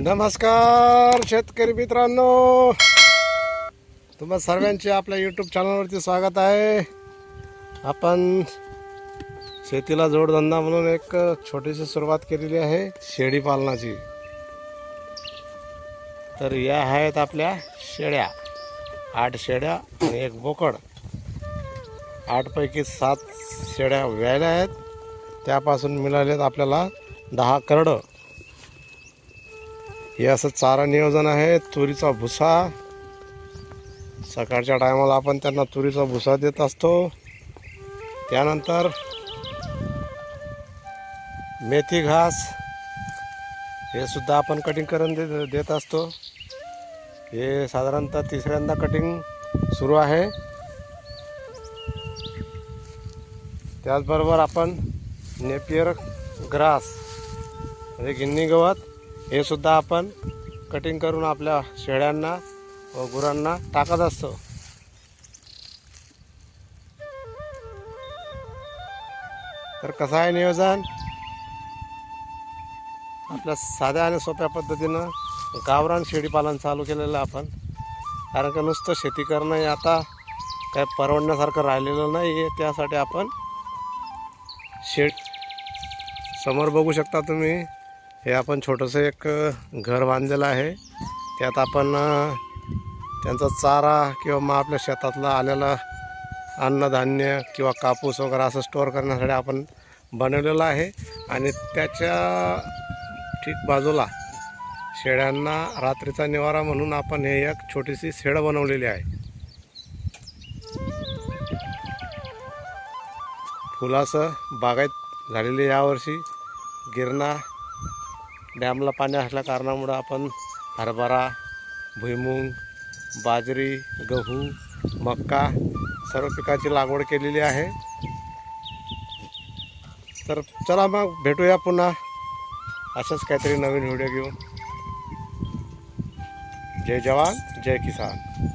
नमस्कार शेतकरी मित्रांनो. तुम्हा सर्वांचे आपल्या यूट्यूब चॅनलवरती स्वागत आहे. आपण शेतीला जोडधंदा म्हणून एक छोटीशी सुरुवात केलेली आहे शेळी पालनाची. तर या आहेत आपल्या शेळ्या. आठ शेळ्या आणि एक बोकड. आठपैकी सात शेळ्या व्यायल्या आहेत. त्यापासून मिळालेत आपल्याला दहा करडं. हे असं चारा नियोजन आहे तुरीचा भुसा. सकाळच्या टायमाला आपण त्यांना तुरीचा भुसा देत असतो. त्यानंतर मेथी घास हे सुद्धा आपण कटिंग करून दे देत असतो. हे साधारणतः तिसऱ्यांदा कटिंग सुरू आहे. त्याचबरोबर आपण नेपियर ग्रास म्हणजे गिन्नी गवत हे सुद्धा आपण कटिंग करून आपल्या शेळ्यांना व गुरांना टाकत असतो. तर कसं आहे नियोजन? आपल्या साध्या आणि सोप्या पद्धतीनं गावरान शेळीपालन चालू केलेलं आपण. कारण का नुसतं शेती करणं हे आता काय परवडण्यासारखं राहिलेलं नाही आहे त्यासाठी आपण शेड समोर बघू शकता तुम्ही. हे आपण छोटंसं एक घर बांधलेलं आहे. त्यात आपण त्यांचा चारा किंवा मग आपल्या शेतातला आलेला अन्नधान्य किंवा कापूस वगैरे असं स्टोअर करण्यासाठी आपण बनवलेलं आहे. आणि त्याच्या ठीक बाजूला शेळ्यांना रात्रीचा निवारा म्हणून आपण हे एक छोटीशी शेड बनवलेली आहे. फुलाचं बागायत झालेली यावर्षी. गिरणा डॅमला पाणी असल्या कारणामुळं आपण हरभरा भुईमूग बाजरी गहू मक्का सर्व पिकाची लागवड केलेली आहे. तर चला मग भेटूया पुन्हा. असंच काहीतरी नवीन व्हिडिओ घेऊन. जय जवान जय किसान.